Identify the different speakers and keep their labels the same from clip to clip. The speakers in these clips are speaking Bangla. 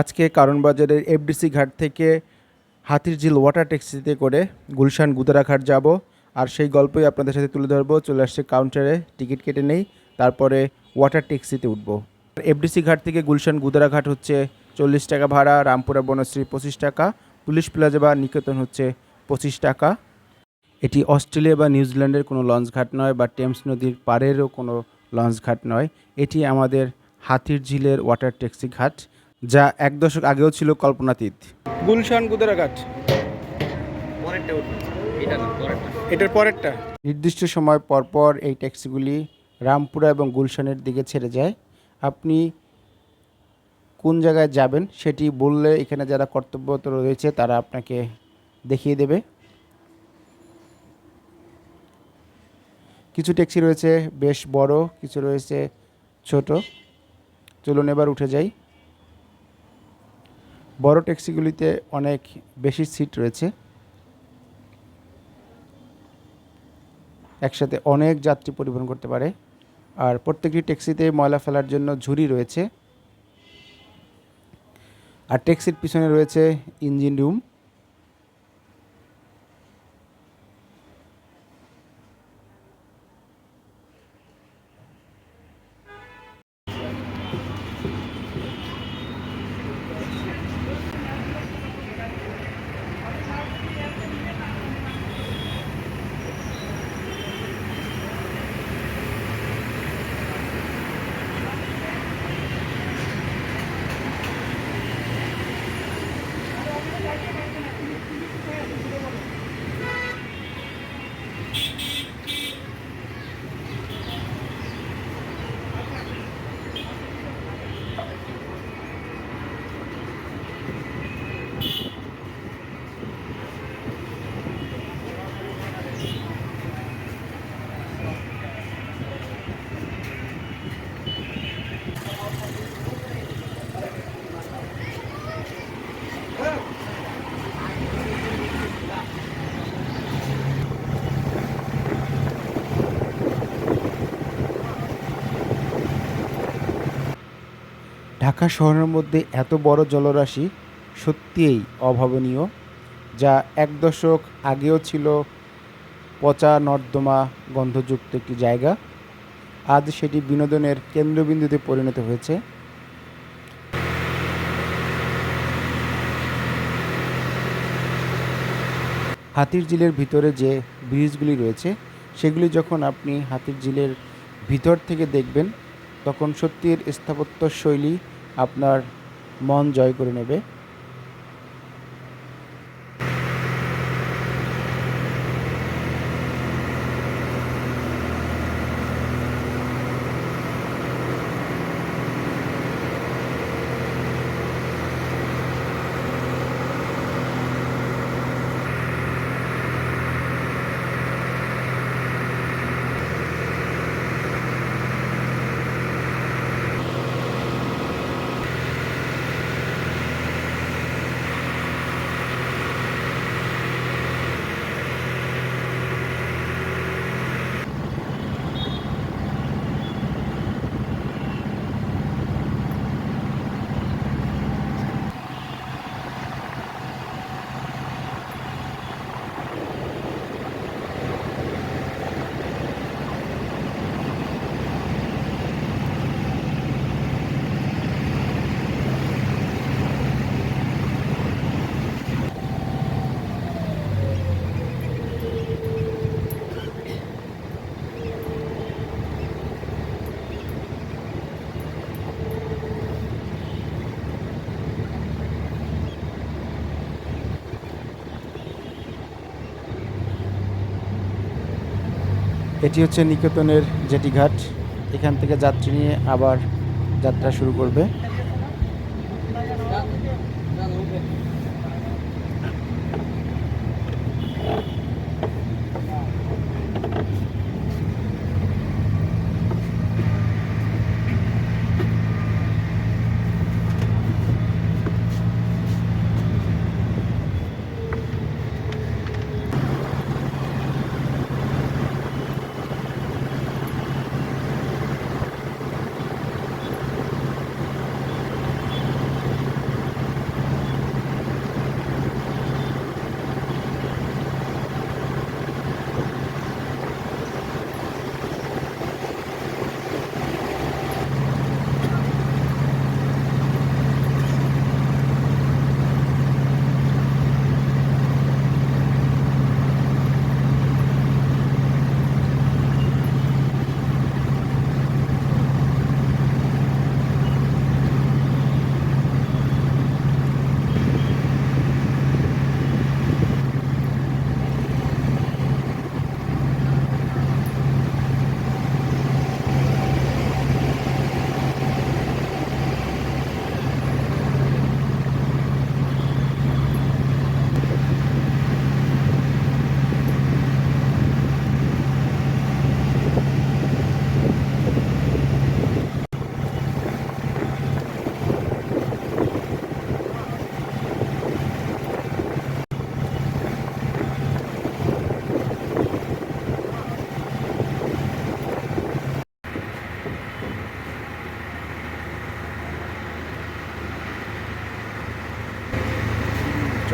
Speaker 1: আজকে কারণ বাজারের এফডিসি ঘাট থেকে হাতিরঝিল ওয়াটার ট্যাক্সিতে করে গুলশান গুদারাঘাট যাব। আর সেই গল্পই আপনাদের সাথে তুলে ধরবো। চলে আসছে কাউন্টারে টিকিট কেটে নেই, তারপরে ওয়াটার ট্যাক্সিতে উঠবো। এফডিসি ঘাট থেকে গুলশান গুদারাঘাট হচ্ছে চল্লিশ টাকা ভাড়া, রামপুরা বনশ্রী পঁচিশ টাকা, পুলিশ প্লাজা বা নিকেতন হচ্ছে পঁচিশ টাকা। এটি অস্ট্রেলিয়া বা নিউজিল্যান্ডের কোনো লঞ্চ ঘাট নয় বা টেমস নদীর পাড়েরও কোনো লঞ্চ ঘাট নয়। এটি আমাদের হাতির ঝিলের ওয়াটার ট্যাক্সি ঘাট যা এক দশক আগেও ছিল কল্পনাতীত। গুলশান গুদারাঘাট
Speaker 2: পরেরটা উঠবে। এটা না পরেরটা।
Speaker 1: এটার পরেরটা। নির্দিষ্ট সময় পরপর এই ট্যাক্সিগুলি রামপুরা এবং গুলশানের দিকে ছেড়ে যায়। আপনি কোন জায়গায় যাবেন সেটি বললে এখানে যারা কর্তব্যরত রয়েছে তারা আপনাকে দেখিয়ে দেবে। কিছু ট্যাক্সি রয়েছে বেশ বড় কিছু রয়েছে ছোট। চলুন এবার উঠে যাই। বড় ট্যাক্সিগুলিতে অনেক বেশি সিট রয়েছে। একসাথে অনেক যাত্রী পরিবহন করতে পারে। আর প্রত্যেকটি ট্যাক্সিতে ময়লা ফেলার জন্য ঝুড়ি রয়েছে। আর ট্যাক্সির পিছনে রয়েছে ইঞ্জিন রুম। ঢাকা শহরের মধ্যে এত বড় জলরাশি সত্যিই অভাবনীয়, যা এক দশক আগেও ছিল পচা নর্দমা গন্ধযুক্ত একটি জায়গা। আজ সেটি বিনোদনের কেন্দ্রবিন্দুতে পরিণত হয়েছে। হাতির ঝিলের ভিতরে যে ব্রিজগুলি রয়েছে, সেগুলি যখন আপনি হাতির ঝিলের ভিতর থেকে দেখবেন, তখন সত্যির স্থাপত্য শৈলী আপনার মন জয় করে নেবে। এটি হচ্ছে নিকেতনের জেটিঘাট। এখান থেকে যাত্রী নিয়ে আবার যাত্রা শুরু করবে।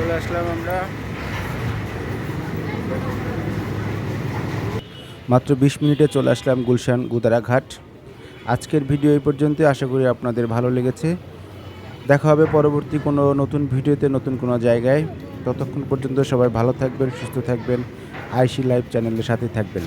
Speaker 1: চলে আসলাম আমরা। মাত্র বিশ মিনিটে চলে আসলাম গুলশান গুদারা ঘাট আজকের ভিডিও এই পর্যন্ত আশা করি আপনাদের ভালো লেগেছে। দেখা হবে পরবর্তী কোনো নতুন ভিডিওতে, নতুন কোনো জায়গায়। ততক্ষণ পর্যন্ত সবাই ভালো থাকবেন, সুস্থ থাকবেন। আইসি লাইভ চ্যানেলের সাথে থাকবেন।